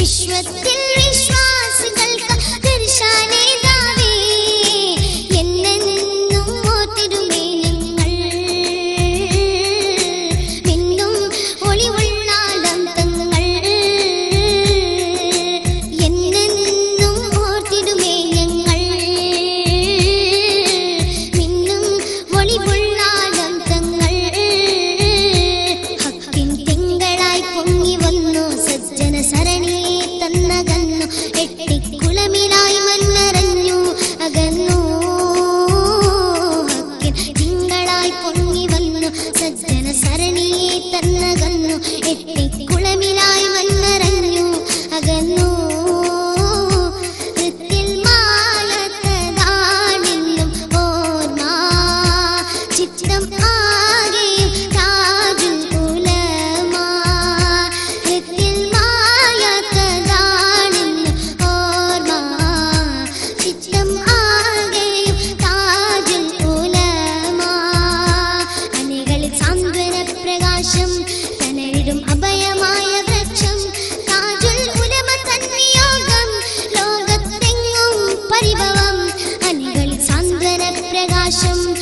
വിശ്വത്തിൽ വിശ്വ കടലായി പൊങ്ങി വന്നു. സജ്ജന സരണിയെ തന്നകന്നു എട്ടിക്കുളമിലായി മണ്ണറങ്ങി അഭയമായ വൃക്ഷം. താജുൽ ഉലമ തന്നിയോഗം. ലോകത്തെങ്ങും പരിഭവം. അണികൾ സാന്ത്വന പ്രകാശം.